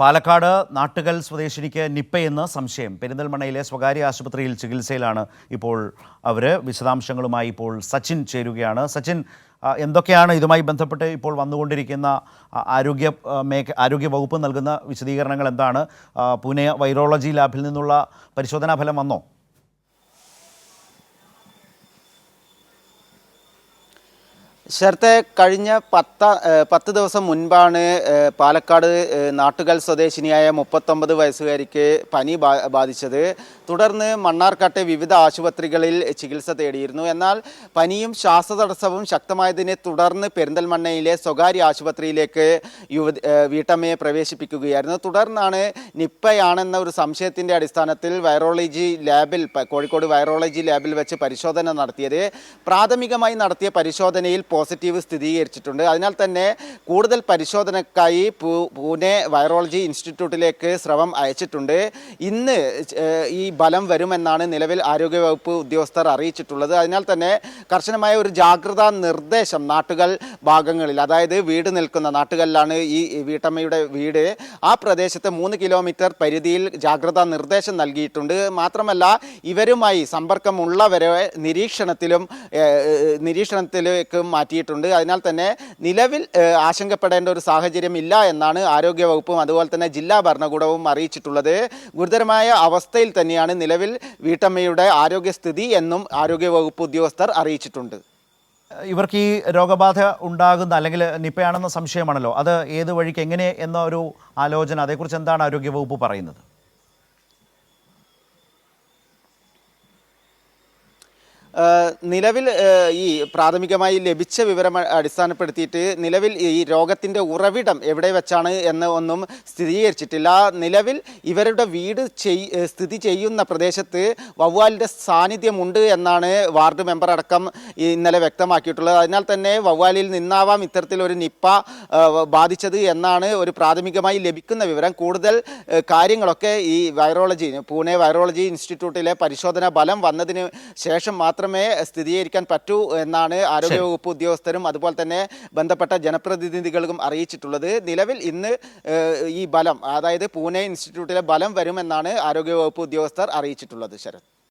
പാലക്കാട് നാട്ടുകൽ സ്വദേശിനിക്ക് നിപ്പയെന്ന് സംശയം. പെരിന്തൽമണ്ണയിലെ സ്വകാര്യ ആശുപത്രിയിൽ ചികിത്സയിലാണ് ഇപ്പോൾ അവർ വിശദാംശങ്ങളുമായി ഇപ്പോൾ സച്ചിൻ ചേരുകയാണ്. സച്ചിൻ എന്തൊക്കെയാണ് ഇതുമായി ബന്ധപ്പെട്ട് ഇപ്പോൾ വന്നുകൊണ്ടിരിക്കുന്ന ആരോഗ്യ മേഖ ആരോഗ്യ വകുപ്പ് നൽകുന്ന വിശദീകരണങ്ങൾ എന്താണ്? പൂനെ വൈറോളജി ലാബിൽ നിന്നുള്ള പരിശോധനാ ഫലം വന്നോ? ശരത്തെ കഴിഞ്ഞ പത്ത പത്ത് ദിവസം മുൻപാണ് പാലക്കാട് നാട്ടുകൽ സ്വദേശിനിയായ മുപ്പത്തൊമ്പത് വയസ്സുകാരിക്ക് പനി ബാധിച്ചത്. തുടർന്ന് മണ്ണാർക്കാട്ടെ വിവിധ ആശുപത്രികളിൽ ചികിത്സ തേടിയിരുന്നു. എന്നാൽ പനിയും ശ്വാസതടസ്സവും ശക്തമായതിനെ തുടർന്ന് പെരിന്തൽമണ്ണയിലെ സ്വകാര്യ ആശുപത്രിയിലേക്ക് യുവതി വീട്ടമ്മയെ പ്രവേശിപ്പിക്കുകയായിരുന്നു. തുടർന്നാണ് നിപ്പയാണെന്ന ഒരു സംശയത്തിന്റെ അടിസ്ഥാനത്തിൽ വൈറോളജി ലാബിൽ കോഴിക്കോട് വൈറോളജി ലാബിൽ വെച്ച് പരിശോധന നടത്തിയത്. പ്രാഥമികമായി നടത്തിയ പരിശോധനയിൽ പോസിറ്റീവ് സ്ഥിരീകരിച്ചിട്ടുണ്ട്. അതിനാൽ തന്നെ കൂടുതൽ പരിശോധനയ്ക്കായി പൂ- പൂനെ വൈറോളജി ഇൻസ്റ്റിറ്റ്യൂട്ടിലേക്ക് സ്രവം അയച്ചിട്ടുണ്ട്. ഇന്ന് ഈ ബലം വരുമെന്നാണ് നിലവിൽ ആരോഗ്യവകുപ്പ് ഉദ്യോഗസ്ഥർ അറിയിച്ചിട്ടുള്ളത്. അതിനാൽ തന്നെ കർശനമായ ഒരു ജാഗ്രതാ നിർദ്ദേശം നാട്ടുകൾ ഭാഗങ്ങളിൽ അതായത് വീട് നിൽക്കുന്ന നാട്ടുകളിലാണ് ഈ വീട്ടമ്മയുടെ വീട്. ആ പ്രദേശത്ത് മൂന്ന് കിലോമീറ്റർ പരിധിയിൽ ജാഗ്രതാ നിർദ്ദേശം നൽകിയിട്ടുണ്ട്. മാത്രമല്ല ഇവരുമായി സമ്പർക്കമുള്ളവരെ നിരീക്ഷണത്തിലും നിരീക്ഷണത്തിലേക്ക് മാറ്റിയിട്ടുണ്ട്. അതിനാൽ തന്നെ നിലവിൽ ആശങ്കപ്പെടേണ്ട ഒരു സാഹചര്യം ഇല്ല എന്നാണ് ആരോഗ്യവകുപ്പും അതുപോലെ തന്നെ ജില്ലാ ഭരണകൂടവും അറിയിച്ചിട്ടുള്ളത്. ഗുരുതരമായ അവസ്ഥയിൽ തന്നെയാണ് നിലവിൽ വീട്ടമ്മയുടെ ആരോഗ്യസ്ഥിതി എന്നും ആരോഗ്യവകുപ്പ് ഉദ്യോഗസ്ഥർ അറിയിച്ചിട്ടുണ്ട്. ഇവർക്ക് ഈ രോഗബാധ ഉണ്ടാകുന്ന അല്ലെങ്കിൽ നിപ്പയാണെന്ന സംശയമാണല്ലോ. അത് ഏത് വഴിക്ക് എങ്ങനെ എന്ന ഒരു ആലോചന അതേക്കുറിച്ച് എന്താണ് ആരോഗ്യവകുപ്പ് പറയുന്നത്? നിലവിൽ ഈ പ്രാഥമികമായി ലഭിച്ച വിവരം അടിസ്ഥാനപ്പെടുത്തിയിട്ട് നിലവിൽ ഈ രോഗത്തിന്റെ ഉറവിടം എവിടെ വെച്ചാണ് എന്ന് ഒന്നും സ്ഥിരീകരിച്ചിട്ടില്ല. നിലവിൽ ഇവരുടെ വീട് സ്ഥിതി ചെയ്യുന്ന പ്രദേശത്ത് വവ്വാലിന്റെ സാന്നിധ്യമുണ്ട് എന്നാണ് വാർഡ് മെമ്പർ അടക്കം ഇന്നലെ വ്യക്തമാക്കിയിട്ടുള്ളത്. അതിനാൽ തന്നെ വവ്വാലിൽ നിന്നാവാം ഇത്തരത്തിലൊരു നിപ്പ ബാധിച്ചത് എന്നാണ് ഒരു പ്രാഥമികമായി ലഭിക്കുന്ന വിവരം. കൂടുതൽ കാര്യങ്ങളൊക്കെ ഈ വൈറോളജി പൂനെ വൈറോളജി ഇൻസ്റ്റിറ്റ്യൂട്ടിലെ പരിശോധന ഫലം വന്നതിന് ശേഷം മാത്രമേ സ്ഥിരീകരിക്കാൻ പറ്റൂ എന്നാണ് ആരോഗ്യവകുപ്പ് ഉദ്യോഗസ്ഥരും അതുപോലെ തന്നെ ബന്ധപ്പെട്ട ജനപ്രതിനിധികൾക്കും അറിയിച്ചിട്ടുള്ളത്. നിലവിൽ ഇന്ന് ഈ ബലം അതായത് പൂനെ ഇൻസ്റ്റിറ്റ്യൂട്ടിലെ ബലം വരുമെന്നാണ് ആരോഗ്യവകുപ്പ് ഉദ്യോഗസ്ഥർ അറിയിച്ചിട്ടുള്ളത് ശരത്.